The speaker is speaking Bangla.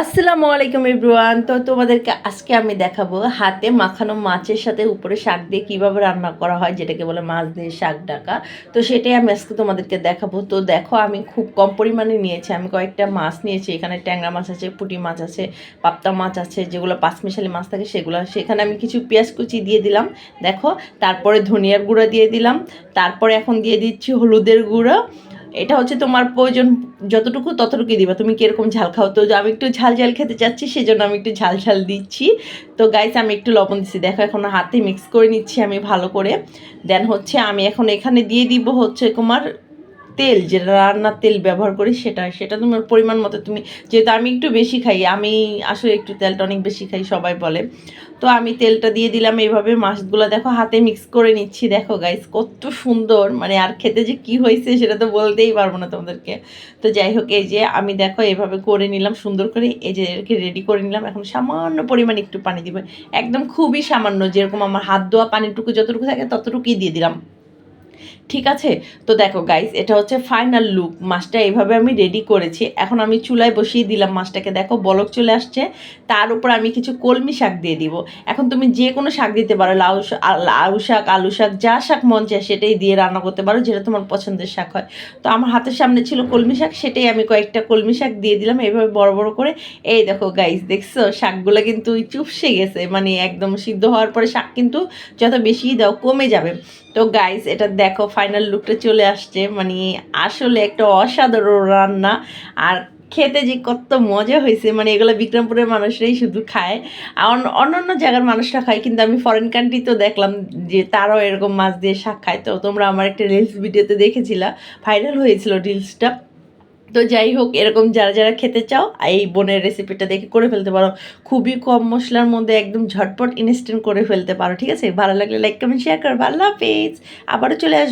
আসসালামু আলাইকুম ইব্রুয়ান তো তোমাদেরকে আজকে আমি দেখাবো হাতে মাখানো মাছের সাথে উপরে শাক দিয়ে কীভাবে রান্না করা হয়, যেটাকে বলে মাছ দিয়ে শাক ডাকা। তো সেটাই আমি আজকে তোমাদেরকে দেখাবো। তো দেখো, আমি খুব কম পরিমাণে নিয়েছি। আমি কয়েকটা মাছ নিয়েছি। এখানে ট্যাংরা মাছ আছে, পুঁটি মাছ আছে পাপ্তা মাছ আছে, যেগুলো পাঁচমিশালি মাছ থাকে সেগুলো সেখানে আমি কিছু পেঁয়াজ কুচি দিয়ে দিলাম। দেখো, তারপরে ধনিয়ার গুঁড়া দিয়ে দিলাম। তারপরে এখন দিয়ে দিচ্ছি হলুদের গুঁড়ো। এটা হচ্ছে তোমার প্রয়োজন, যতটুকু ততটুকুই দিবা। তুমি কীরকম ঝাল খাও? তো আমি একটু ঝাল ঝাল খেতে চাচ্ছি, সেজন্য আমি একটু ঝাল ঝাল দিচ্ছি। তো গাইস আমি একটু লবণ দিচ্ছি দেখো, এখন হাতে মিক্স করে নিচ্ছি আমি ভালো করে। দেন হচ্ছে আমি এখন এখানে দিয়ে দিব হচ্ছে তোমার তেল, যেটা রান্নার তেল ব্যবহার করি, সেটা সেটা তোমার পরিমাণ মতো তুমি, যেহেতু আমি একটু বেশি খাই, আমি আসলে একটু তেলটা অনেক বেশি খাই, সবাই বলে। তো আমি তেলটা দিয়ে দিলাম এইভাবে, মাছগুলো দেখো হাতে মিক্স করে নিচ্ছি। দেখো গাইস কত সুন্দর মানে আর খেতে যে কি হয়েছে সেটা তো বলতেই পারব না তোমাদেরকে। তো যাই হোক, এই যে আমি দেখো এভাবে করে নিলাম, সুন্দর করে, এই যে এরকে রেডি করে নিলাম। এখন সামান্য পরিমাণ একটু পানি দিব। একদম খুবই সামান্য, যেরকম আমার হাত ধোয়া পানিটুকু যতটুকু থাকে ততটুকুই দিয়ে দিলাম। ঠিক আছে? তো দেখো গাইস এটা হচ্ছে ফাইনাল লুক মাছটা এইভাবে আমি রেডি করেছি। এখন আমি চুলায় বসিয়ে দিলাম মাছটাকে। দেখো বলক চলে আসছে। তার উপর আমি কিছু কলমি শাক দিয়ে দিব। এখন তুমি যে কোনো শাক দিতে পারো। লাউ লাউ শাক, আলু শাক, যা শাক মন চায় সেটাই দিয়ে রান্না করতে পারো, যেটা তোমার পছন্দের শাক হয়। তো আমার হাতের সামনে ছিল কলমি শাক। সেটাই আমি কয়েকটা কলমি শাক দিয়ে দিলাম। এইভাবে বড় বড় করে। এই দেখো গাইস দেখছ? শাকগুলো কিন্তু চুপসে গেছে। মানে একদম সিদ্ধ হওয়ার পরে শাক কিন্তু যত বেশি দাও কমে যাবে। তো গাইস এটা দেখো ফাইনাল লুকটা চলে আসছে। মানে আসলে একটা অসাধারণ রান্না। আর খেতে যে কত মজা হয়েছে। মানে এগুলো বিক্রমপুরের মানুষরাই শুধু খায়। আর অন্য- অন্য জায়গার মানুষরা খায়। কিন্তু আমি ফরেন কান্ট্রি তো দেখলাম যে তারাও এরকম মাছ দিয়ে শাক খায়। তো তোমরা আমার একটা রিলস ভিডিওতে দেখেছিলা। ভাইরাল হয়েছিল রিলসটা তো যাই হোক, এরকম যারা যারা খেতে চাও, এই বোনের রেসিপিটা দেখে করে ফেলতে পারো। খুবই কম মশলার মধ্যে একদম ঝটপট ইনস্ট্যান্ট করে ফেলতে পারো, ঠিক আছে? ভালো লাগলে লাইক কমেন্ট শেয়ার করো। ভালো হাফিজ আবারও চলে আসবে।